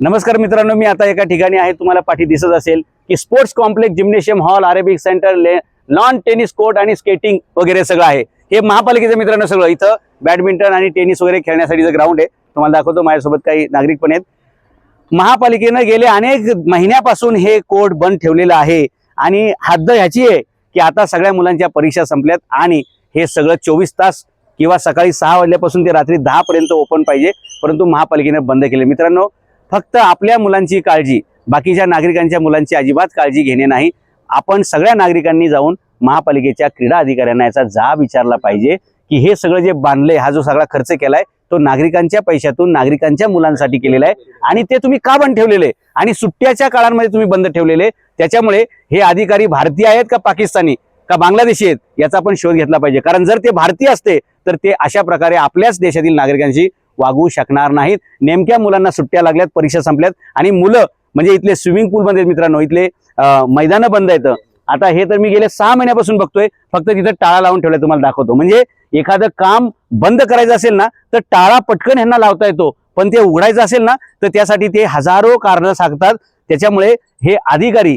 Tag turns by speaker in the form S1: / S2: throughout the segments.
S1: नमस्कार मित्रांनो मी आता एका ठिकाणी आहे. तुम्हाला पाठी दिसत असेल की sports complex gymnasium hall aerobic centre lawn tennis court आणि स्केटिंग वगैरे सगळं आहे. हे महापालिकेचं मित्रांनो सगळं. इथं बॅडमिंटन आणि टेनिस वगैरे खेळण्यासाठीचं ग्राउंड आहे तुम्हाला दाखवतो. माझ्यासोबत काही नागरिक पण आहेत. महापालिकेनं गेले अनेक महिन्यापासून हे कोर्ट बंद ठेवलेलं आहे. आणि हद्द ह्याची आहे की आता सगळ्या मुलांच्या परीक्षा संपल्यात आणि हे सगळं चोवीस तास किंवा सकाळी सहा वाजल्यापासून ते रात्री दहा पर्यंत ओपन पाहिजे. परंतु महापालिकेनं बंद केले. मित्रांनो फक्त आपल्या मुलांची काळजी बाकीच्या नागरिकांच्या मुलांची अजिबात काळजी घेणे नाही. आपण सगळ्या नागरिकांनी जाऊन महापालिकेच्या क्रीडा अधिकाऱ्यांना याचा जाब विचारला पाहिजे की हे सगळं जे बांधलंय हा जो सगळा खर्च केलाय तो नागरिकांच्या पैशातून नागरिकांच्या मुलांसाठी केलेला आहे आणि ते तुम्ही का बंद ठेवलेले? आणि सुट्ट्याच्या काळांमध्ये तुम्ही बंद ठेवलेले? त्याच्यामुळे हे अधिकारी भारतीय आहेत का पाकिस्तानी? का बांगलादेशी आहेत? याचा आपण शोध घेतला पाहिजे. कारण जर ते भारतीय असते तर ते अशा प्रकारे आपल्याच देशातील नागरिकांशी वागू शकणार नाहीत. नेमक्या मुलांना सुट्ट्या लागल्यात परीक्षा संपल्यात आणि मुलं म्हणजे इथले स्विमिंग पूलमध्ये मित्रांनो इथले मैदानं बंद आहेत. आता हे तर मी गेले सहा महिन्यापासून बघतोय फक्त तिथं टाळा लावून ठेवलाय तुम्हाला दाखवतो. म्हणजे एखादं काम बंद करायचं असेल ना तर टाळा पटकन ह्यांना लावता येतो. पण ते उघडायचं असेल ना तर त्यासाठी ते हजारो कारणं सांगतात. त्याच्यामुळे हे अधिकारी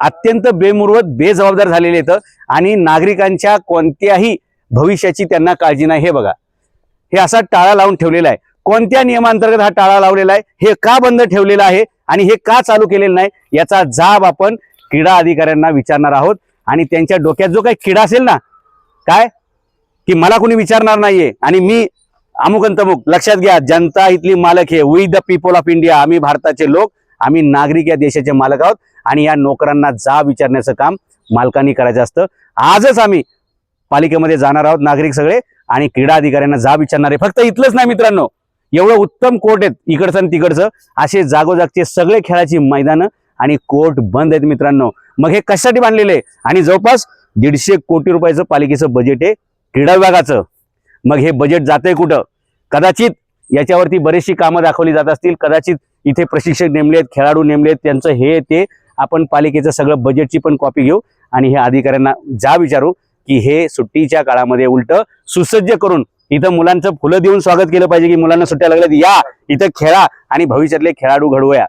S1: अत्यंत बेमुरवत बेजबाबदार झालेले आहेत. आणि नागरिकांच्या कोणत्याही भविष्याची त्यांना काळजी नाही. हे बघा. हे असा टाळा लावून ठेवलेला आहे. कोणत्या नियमांतर्गत हा टाळा लावलेला आहे? हे का बंद ठेवलेला आहे? आणि हे का चालू केलेलं नाही? याचा जाब आपण क्रीडा अधिकाऱ्यांना विचारणार आहोत. आणि त्यांच्या डोक्यात जो काही किडा असेल ना काय? की मला कोणी विचारणार नाहीये. आणि मी अमुक आणि तमुक लक्षात घ्या जनता इथली मालक हे. We the people of India आम्ही भारताचे लोक आम्ही नागरिक या देशाचे मालक आहोत. आणि या नोकरांना जा विचारण्याचं काम मालकांनी करायचं असतं. आजच आम्ही पालिकेमध्ये जाणार आहोत नागरिक सगळे. आणि क्रीडा अधिकाऱ्यांना जा विचारणारे फक्त इथलंच नाही मित्रांनो. एवढं उत्तम कोर्ट आहेत इकडचं आणि तिकडचं. असे जागोजागचे सगळे खेळाची मैदानं आणि कोर्ट बंद आहेत मित्रांनो. मग हे कशासाठी बांधलेले आणि जवळपास दीडशे कोटी रुपयाचं पालिकेचं बजेट आहे क्रीडा विभागाचं. मग हे बजेट जातंय कुठं? कदाचित याच्यावरती बरीचशी कामं दाखवली जात असतील. कदाचित इथे प्रशिक्षक नेमले आहेत खेळाडू नेमले आहेत त्यांचं हे ते. आपण पालिकेचं सगळं बजेटची पण कॉपी घेऊ आणि हे अधिकाऱ्यांना जा विचारू. की हे सुट्टीच्या काळामध्ये उलट सुसज्ज करून इथं मुलांचं फुलं देऊन स्वागत केलं पाहिजे की मुलांना सुट्ट्या लागल्यात. या इथं खेळा आणि भविष्यातले खेळाडू घडवूया.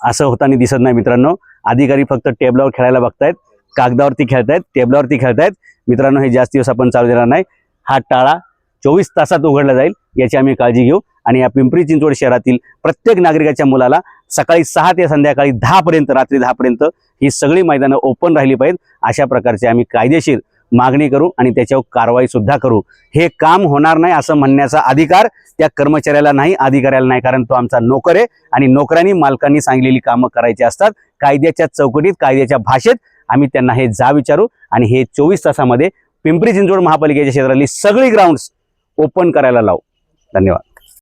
S1: असं होताना दिसत नाही मित्रांनो. अधिकारी फक्त टेबलावर खेळायला बघतायत कागदावरती खेळतायत टेबलावरती खेळतायत. मित्रांनो हे जास्त दिवस आपण चालू देणार नाही. हा टाळा चोवीस तासात उघडला जाईल याची आम्ही काळजी घेऊ. आणि या पिंपरी चिंचवड शहरातील प्रत्येक नागरिकाच्या मुलाला सकाळी सहा ते संध्याकाळी दहापर्यंत रात्री दहापर्यंत ही सगळी मैदानं ओपन राहिली पाहिजेत. अशा प्रकारचे आम्ही कायदेशीर मागणी करू आणि त्याच्यावर कारवाई सुद्धा करू. हे काम होणार नाही असं म्हणण्याचा अधिकार त्या कर्मचाऱ्याला नाही अधिकाऱ्याला नाही कारण तो आमचा नोकर आहे आणि नोकरांनी मालकांनी सांगलेली कामं करायची असतात. कायद्याच्या चौकटीत कायद्याच्या भाषेत आम्ही त्यांना हे जा विचारू आणि हे चोवीस तासामध्ये पिंपरी चिंचवड महापालिकेच्या क्षेत्रातली सगळी ग्राउंड्स ओपन करायला लावू. धन्यवाद.